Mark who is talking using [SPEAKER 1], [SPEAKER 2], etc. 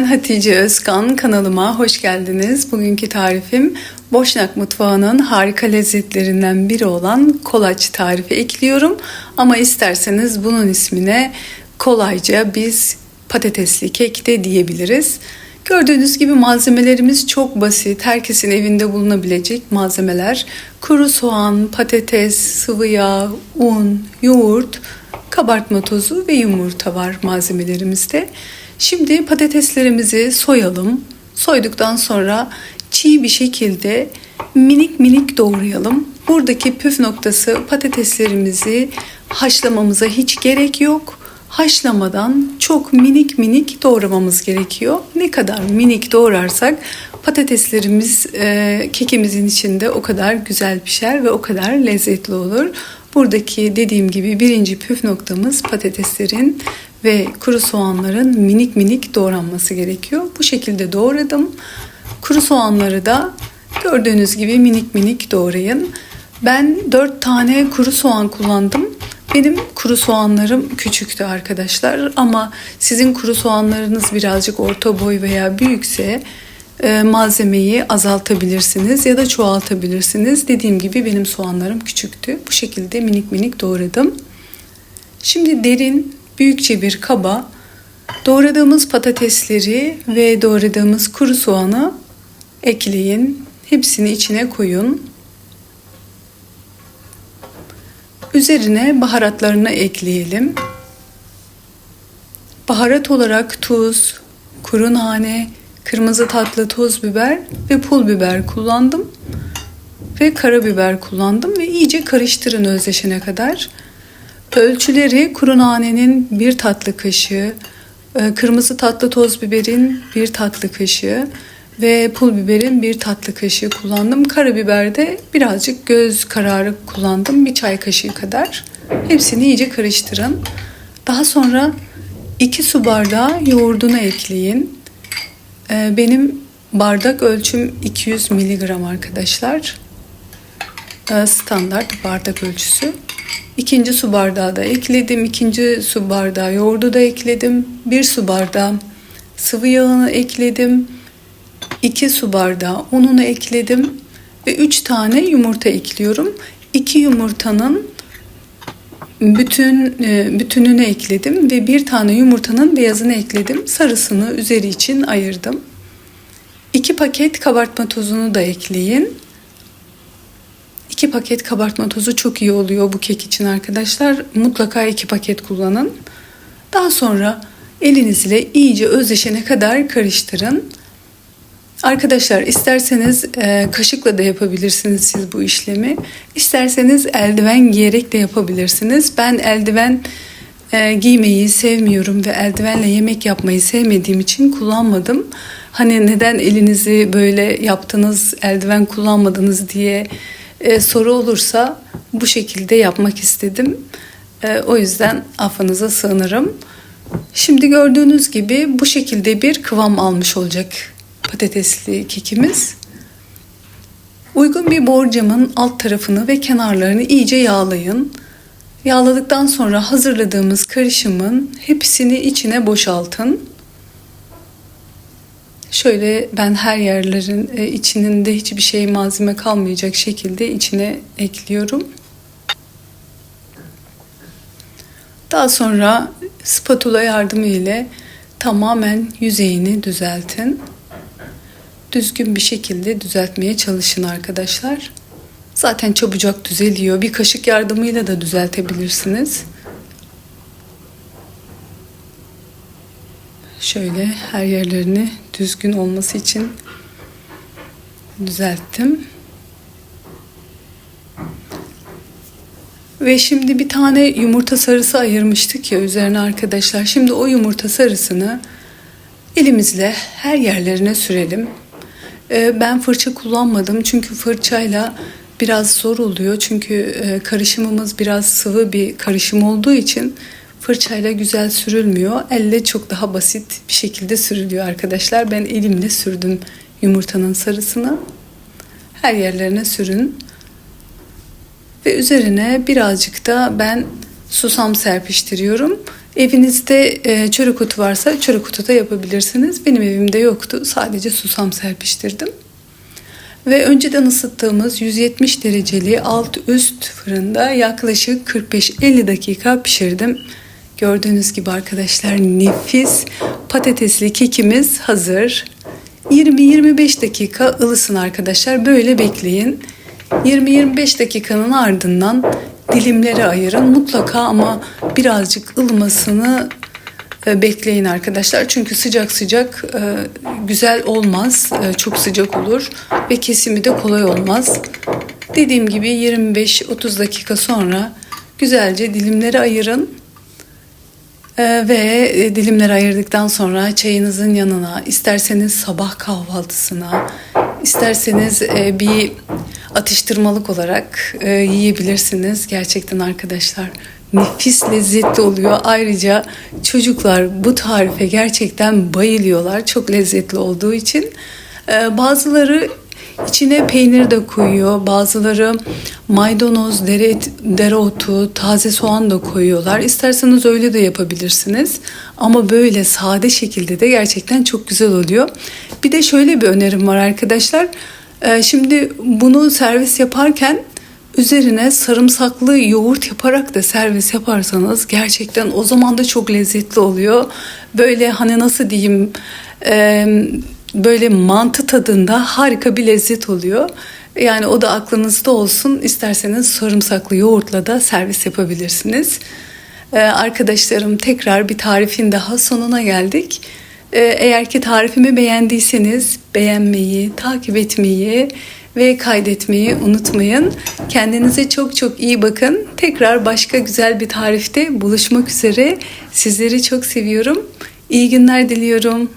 [SPEAKER 1] Ben Hatice Özkan, kanalıma hoş geldiniz. Bugünkü tarifim Boşnak mutfağının harika lezzetlerinden biri olan kolaç tarifi ekliyorum. Ama isterseniz bunun ismine kolayca biz patatesli kek de diyebiliriz. Gördüğünüz gibi malzemelerimiz çok basit. Herkesin evinde bulunabilecek malzemeler. Kuru soğan, patates, sıvı yağ, un, yoğurt, kabartma tozu ve yumurta var malzemelerimizde. Şimdi patateslerimizi soyalım. Soyduktan sonra çiğ bir şekilde minik minik doğrayalım. Buradaki püf noktası patateslerimizi haşlamamıza hiç gerek yok. Haşlamadan çok minik minik doğramamız gerekiyor. Ne kadar minik doğrarsak patateslerimiz e, kekimizin içinde o kadar güzel pişer ve o kadar lezzetli olur. Buradaki dediğim gibi birinci püf noktamız patateslerin ve kuru soğanların minik minik doğranması gerekiyor. Bu şekilde doğradım. Kuru soğanları da gördüğünüz gibi minik minik doğrayın. Ben 4 tane kuru soğan kullandım. Benim kuru soğanlarım küçüktü arkadaşlar ama sizin kuru soğanlarınız birazcık orta boy veya büyükse e, malzemeyi azaltabilirsiniz ya da çoğaltabilirsiniz. Dediğim gibi benim soğanlarım küçüktü. Bu şekilde minik minik doğradım. Şimdi derin büyükçe bir kaba doğradığımız patatesleri ve doğradığımız kuru soğanı ekleyin. Hepsini içine koyun. Üzerine baharatlarını ekleyelim. Baharat olarak tuz, kuru nane, kırmızı tatlı toz biber ve pul biber kullandım. Ve karabiber kullandım ve iyice karıştırın özleşene kadar. Ölçüleri kuru nanenin bir tatlı kaşığı, e, kırmızı tatlı toz biberin bir tatlı kaşığı ve pul biberin bir tatlı kaşığı kullandım. Karabiber de birazcık göz kararı kullandım. Bir çay kaşığı kadar. Hepsini iyice karıştırın. Daha sonra 2 su bardağı yoğurdunu ekleyin. E, benim bardak ölçüm 200 miligram arkadaşlar. E, standart bardak ölçüsü. İkinci su bardağı da ekledim. İkinci su bardağı yoğurdu da ekledim. Bir su bardağı sıvı yağını ekledim. İki su bardağı ununu ekledim. Ve üç tane yumurta ekliyorum. İki yumurtanın bütün e, bütününü ekledim ve bir tane yumurtanın beyazını ekledim. Sarısını üzeri için ayırdım. İki paket kabartma tozunu da ekleyin. 2 paket kabartma tozu çok iyi oluyor bu kek için arkadaşlar. Mutlaka 2 paket kullanın. Daha sonra elinizle iyice özleşene kadar karıştırın. Arkadaşlar isterseniz e, kaşıkla da yapabilirsiniz siz bu işlemi. İsterseniz eldiven giyerek de yapabilirsiniz. Ben eldiven e, giymeyi sevmiyorum ve eldivenle yemek yapmayı sevmediğim için kullanmadım. Hani neden elinizi böyle yaptınız, eldiven kullanmadınız diye e, soru olursa bu şekilde yapmak istedim. E, o yüzden affınıza sığınırım. Şimdi gördüğünüz gibi bu şekilde bir kıvam almış olacak patatesli kekimiz. Uygun bir borcamın alt tarafını ve kenarlarını iyice yağlayın. Yağladıktan sonra hazırladığımız karışımın hepsini içine boşaltın. Şöyle ben her yerlerin e, içinin de hiçbir şey malzeme kalmayacak şekilde içine ekliyorum. Daha sonra spatula yardımı ile tamamen yüzeyini düzeltin. Düzgün bir şekilde düzeltmeye çalışın arkadaşlar. Zaten çabucak düzeliyor. Bir kaşık yardımıyla da düzeltebilirsiniz. Şöyle her yerlerini düzgün olması için düzelttim. Ve şimdi bir tane yumurta sarısı ayırmıştık ya üzerine arkadaşlar. Şimdi o yumurta sarısını elimizle her yerlerine sürelim. Ee, ben fırça kullanmadım çünkü fırçayla biraz zor oluyor. Çünkü e, karışımımız biraz sıvı bir karışım olduğu için fırçayla güzel sürülmüyor. Elle çok daha basit bir şekilde sürülüyor arkadaşlar. Ben elimle sürdüm yumurtanın sarısını. Her yerlerine sürün. Ve üzerine birazcık da ben susam serpiştiriyorum. Evinizde e, çörek otu varsa çörek otu da yapabilirsiniz. Benim evimde yoktu. Sadece susam serpiştirdim. Ve önceden ısıttığımız 170 dereceli alt üst fırında yaklaşık 45-50 dakika pişirdim. Gördüğünüz gibi arkadaşlar nefis patatesli kekimiz hazır. 20-25 dakika ılısın arkadaşlar. Böyle bekleyin. 20-25 dakikanın ardından dilimlere ayırın. Mutlaka ama birazcık ılımasını e, bekleyin arkadaşlar. Çünkü sıcak sıcak e, güzel olmaz. E, Çok sıcak olur ve kesimi de kolay olmaz. Dediğim gibi 25-30 dakika sonra güzelce dilimlere ayırın. Ve dilimleri ayırdıktan sonra çayınızın yanına, isterseniz sabah kahvaltısına, isterseniz e, bir atıştırmalık olarak e, yiyebilirsiniz. Gerçekten arkadaşlar nefis lezzetli oluyor. Ayrıca çocuklar bu tarife gerçekten bayılıyorlar. Çok lezzetli olduğu için. Ee, Bazıları İçine peynir de koyuyor. Bazıları maydanoz, dere, dereotu, taze soğan da koyuyorlar. İsterseniz öyle de yapabilirsiniz. Ama böyle sade şekilde de gerçekten çok güzel oluyor. Bir de şöyle bir önerim var arkadaşlar. Ee, Şimdi bunu servis yaparken üzerine sarımsaklı yoğurt yaparak da servis yaparsanız gerçekten o zaman da çok lezzetli oluyor. Böyle hani nasıl diyeyim... e, böyle mantı tadında harika bir lezzet oluyor. Yani o da aklınızda olsun. İsterseniz sarımsaklı yoğurtla da servis yapabilirsiniz. Ee, arkadaşlarım tekrar bir tarifin daha sonuna geldik. Ee, eğer ki tarifimi beğendiyseniz beğenmeyi, takip etmeyi ve kaydetmeyi unutmayın. Kendinize çok çok iyi bakın. Tekrar başka güzel bir tarifte buluşmak üzere. Sizleri çok seviyorum. İyi günler diliyorum.